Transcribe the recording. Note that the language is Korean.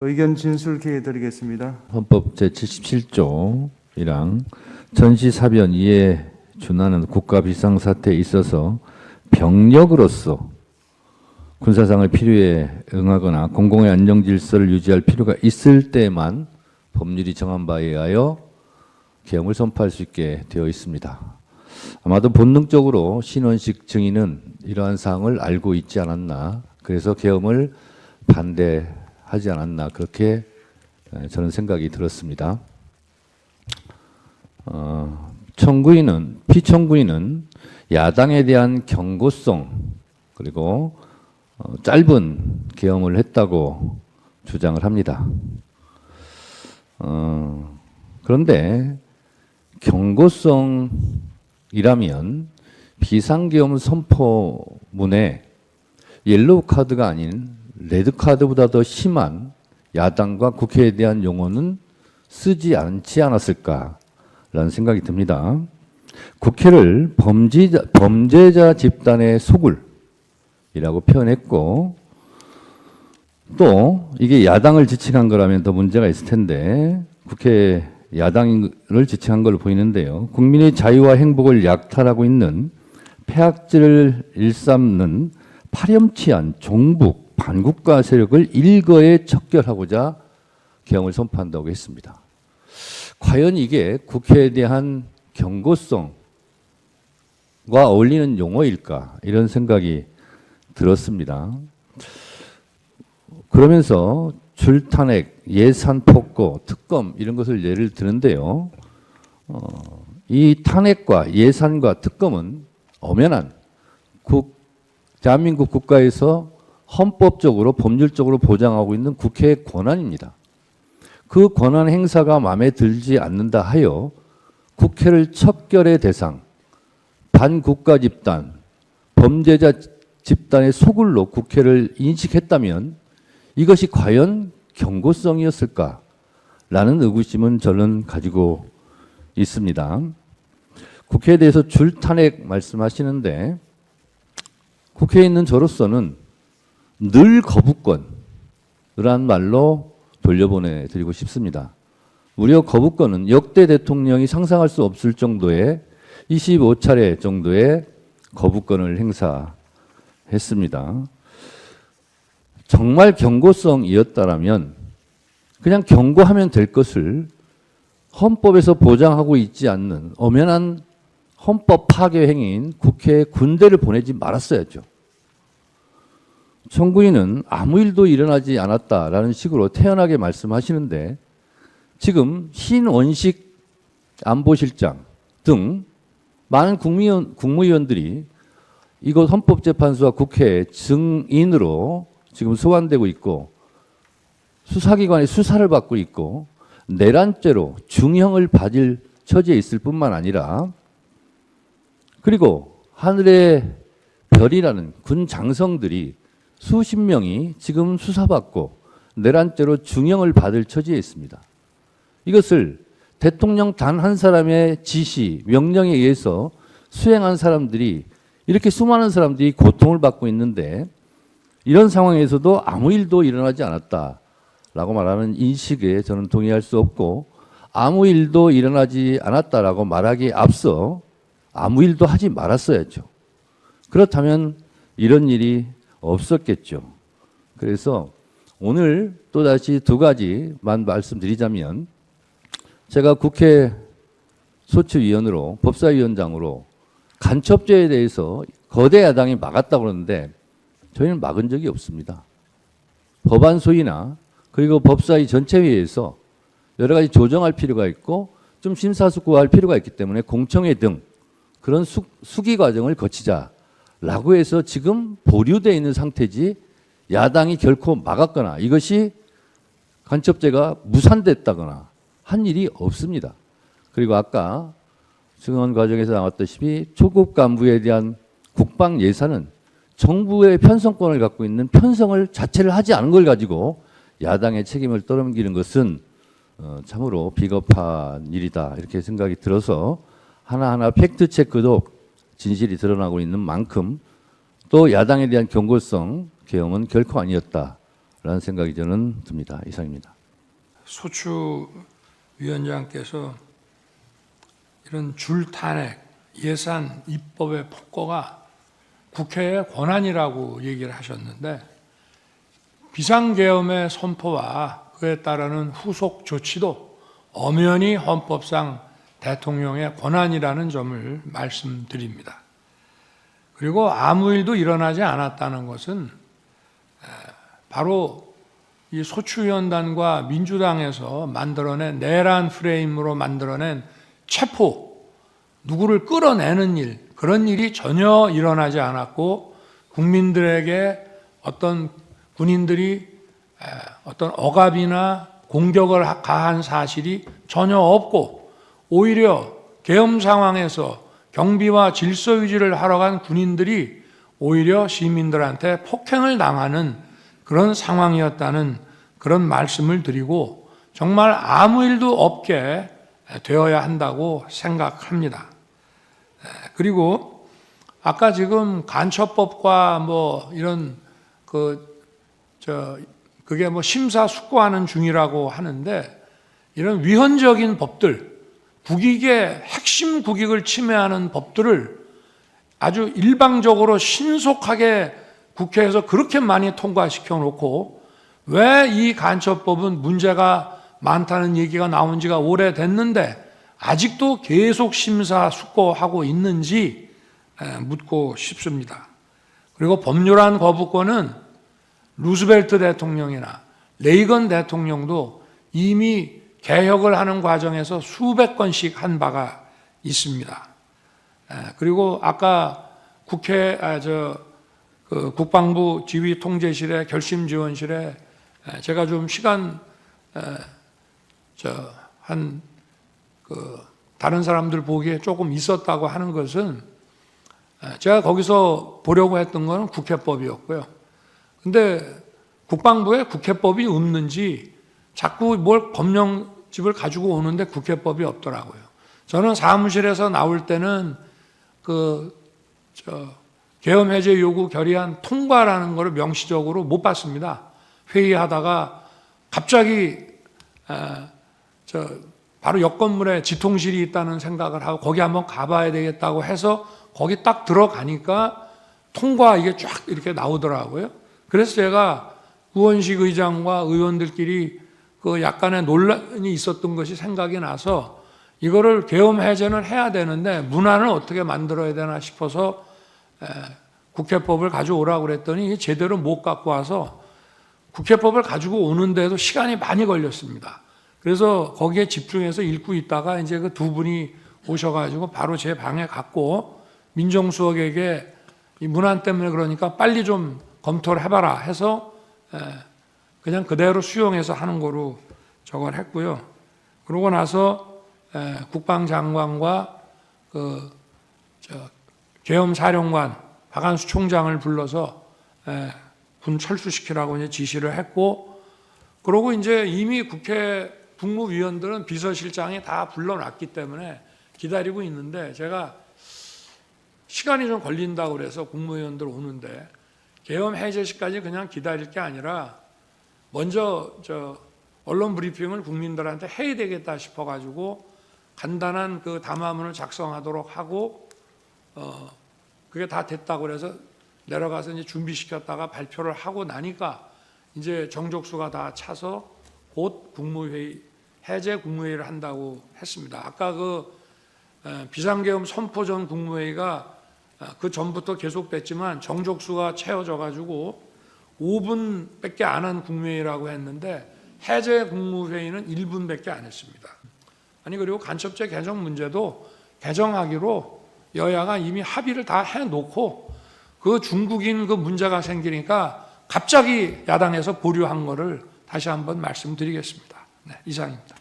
의견 진술 기회 드리겠습니다. 헌법 제77조 1항 전시사변 이에 준하는 국가 비상사태에 있어서 병력으로서 군사상을 필요에 응하거나 공공의 안정 질서를 유지할 필요가 있을 때만 법률이 정한 바에 의하여 계엄을 선포할 수 있게 되어 있습니다. 아마도 본능적으로 신원식 증인은 이러한 사항을 알고 있지 않았나 그래서 계엄을 반대 하지 않았나 그렇게 에, 저는 생각이 들었습니다. 어, 청구인은 피청구인은 야당에 대한 경고성 그리고 어, 짧은 계엄을 했다고 주장을 합니다. 어, 그런데 경고성이라면 비상계엄 선포문에 옐로우 카드가 아닌 레드 카드보다 더 심한 야당과 국회에 대한 용어는 쓰지 않지 않았을까라는 생각이 듭니다. 국회를 범죄자, 범죄자 집단의 소굴이라고 표현했고 또 이게 야당을 지칭한 거라면 더 문제가 있을 텐데 국회 야당을 지칭한 걸로 보이는데요. 국민의 자유와 행복을 약탈하고 있는 폐악질을 일삼는 파렴치한 종북 반국가 세력을 일거에 척결하고자 계엄을 선포한다고 했습니다. 과연 이게 국회에 대한 경고성과 어울리는 용어일까 이런 생각이 들었습니다. 그러면서 줄탄핵, 예산 폭거, 특검 이런 것을 예를 드는데요. 어, 이 탄핵과 예산과 특검은 엄연한 국, 대한민국 국가에서 헌법적으로 법률적으로 보장하고 있는 국회의 권한입니다. 그 권한 행사가 마음에 들지 않는다 하여 국회를 척결의 대상, 반국가 집단, 범죄자 집단의 소굴로 국회를 인식했다면 이것이 과연 경고성이었을까? 라는 의구심은 저는 가지고 있습니다. 국회에 대해서 줄탄핵 말씀하시는데 국회에 있는 저로서는 늘 거부권이란 말로 돌려보내 드리고 싶습니다. 무려 거부권은 역대 대통령이 상상할 수 없을 정도의 25차례 정도의 거부권을 행사했습니다. 정말 경고성이었다라면 그냥 경고하면 될 것을 헌법에서 보장하고 있지 않는 엄연한 헌법 파괴 행위인 국회에 군대를 보내지 말았어야죠. 청구인은 아무 일도 일어나지 않았다라는 식으로 태연하게 말씀하시는데 지금 신원식 안보실장 등 많은 국무위원, 국무위원들이 이곳 헌법재판소와 국회 증인으로 지금 소환되고 있고 수사기관의 수사를 받고 있고 내란죄로 중형을 받을 처지에 있을 뿐만 아니라 그리고 하늘의 별이라는 군 장성들이 수십 명이 지금 수사받고 내란죄로 중형을 받을 처지에 있습니다. 이것을 대통령 단 한 사람의 지시, 명령에 의해서 수행한 사람들이 이렇게 수많은 사람들이 고통을 받고 있는데 이런 상황에서도 아무 일도 일어나지 않았다라고 말하는 인식에 저는 동의할 수 없고 아무 일도 일어나지 않았다라고 말하기에 앞서 아무 일도 하지 말았어야죠. 그렇다면 이런 일이 없었겠죠. 그래서 오늘 또다시 두 가지만 말씀드리자면 제가 국회 소추위원으로 법사위원장으로 간첩죄에 대해서 거대 야당이 막았다고 그러는데 저희는 막은 적이 없습니다. 법안 소위나 그리고 법사위 전체회의에서 여러 가지 조정할 필요가 있고 좀 심사숙고할 필요가 있기 때문에 공청회 등 그런 수, 수기 과정을 거치자 라고 해서 지금 보류되어 있는 상태지 야당이 결코 막았거나 이것이 간첩죄가 무산됐다거나 한 일이 없습니다. 그리고 아까 증언 과정에서 나왔다시피 초급 간부에 대한 국방 예산은 정부의 편성권을 갖고 있는 편성을 자체를 하지 않은 걸 가지고 야당의 책임을 떠넘기는 것은 어, 참으로 비겁한 일이다 이렇게 생각이 들어서 하나하나 팩트 체크도 진실이 드러나고 있는 만큼 또 야당에 대한 경고성 계엄은 결코 아니었다 라는 생각이 저는 듭니다. 이상입니다. 소추 위원장께서 이런 줄탄핵, 예산, 입법의 폭거가 국회의 권한이라고 얘기를 하셨는데 비상계엄의 선포와 그에 따르는 후속 조치도 엄연히 헌법상 대통령의 권한이라는 점을 말씀드립니다. 그리고 아무 일도 일어나지 않았다는 것은 에, 바로 이 소추위원단과 민주당에서 만들어낸 내란 프레임으로 만들어낸 체포, 누구를 끌어내는 일, 그런 일이 전혀 일어나지 않았고 국민들에게 어떤 군인들이 에, 어떤 억압이나 공격을 하- 가한 사실이 전혀 없고 오히려 계엄 상황에서 경비와 질서 유지를 하러 간 군인들이 오히려 시민들한테 폭행을 당하는 그런 상황이었다는 그런 말씀을 드리고 정말 아무 일도 없게 되어야 한다고 생각합니다. 그리고 아까 지금 간첩법과 뭐 이런 그 저 그게 뭐 심사숙고하는 중이라고 하는데 이런 위헌적인 법들 국익의 핵심 국익을 침해하는 법들을 아주 일방적으로 신속하게 국회에서 그렇게 많이 통과시켜 놓고 왜 이 간첩법은 문제가 많다는 얘기가 나온 지가 오래됐는데 아직도 계속 심사숙고하고 있는지 에, 묻고 싶습니다. 그리고 법률안 거부권은 루스벨트 대통령이나 레이건 대통령도 이미 개혁을 하는 과정에서 수백 건씩 한 바가 있습니다. 에, 그리고 아까 국회 아, 저 그 국방부 지휘 통제실의 결심 지원실에 에, 제가 좀 시간 저한 그 다른 사람들 보기에 조금 있었다고 하는 것은 에, 제가 거기서 보려고 했던 것은 국회법이었고요. 근데 국방부에 국회법이 없는지 자꾸 뭘 법령 집을 가지고 오는데 국회법이 없더라고요. 저는 사무실에서 나올 때는 그 저 계엄 해제 요구 결의안 통과라는 것을 명시적으로 못 봤습니다. 회의하다가 갑자기 에, 저 바로 옆 건물에 지통실이 있다는 생각을 하고 거기 한번 가봐야 되겠다고 해서 거기 딱 들어가니까 통과 이게 쫙 이렇게 나오더라고요. 그래서 제가 구원식 의장과 의원들끼리 그 약간의 논란이 있었던 것이 생각이 나서 이거를 계엄 해제는 해야 되는데 문안을 어떻게 만들어야 되나 싶어서 에, 국회법을 가져오라고 그랬더니 제대로 못 갖고 와서 국회법을 가지고 오는데도 시간이 많이 걸렸습니다. 그래서 거기에 집중해서 읽고 있다가 이제 그 두 분이 오셔가지고 바로 제 방에 갔고 민정수석에게 이 문안 때문에 그러니까 빨리 좀 검토를 해봐라 해서 에, 그냥 그대로 수용해서 하는 거로 저걸 했고요. 그러고 나서 에, 국방장관과 그 저, 계엄사령관 박한수 총장을 불러서 에, 군 철수시키라고 이제 지시를 했고, 그러고 이제 이미 국회 국무위원들은 비서실장이 다 불러놨기 때문에 기다리고 있는데 제가 시간이 좀 걸린다고 그래서 국무위원들 오는데 계엄 해제 시까지 그냥 기다릴 게 아니라 먼저 저 언론 브리핑을 국민들한테 해야 되겠다 싶어 가지고 간단한 그 담화문을 작성하도록 하고 어 그게 다 됐다고 그래서 내려가서 이제 준비시켰다가 발표를 하고 나니까 이제 정족수가 다 차서 곧 국무회의 해제 국무회의를 한다고 했습니다. 아까 그 에, 비상계엄 선포 전 국무회의가 아, 그 전부터 계속됐지만 정족수가 채워져 가지고 5분밖에 안 한 국무회의라고 했는데 해제 국무회의는 1분밖에 안 했습니다. 아니 그리고 간첩죄 개정 문제도 개정하기로 여야가 이미 합의를 다 해놓고 그 중국인 그 문제가 생기니까 갑자기 야당에서 보류한 거를 다시 한번 말씀드리겠습니다. 네, 이상입니다.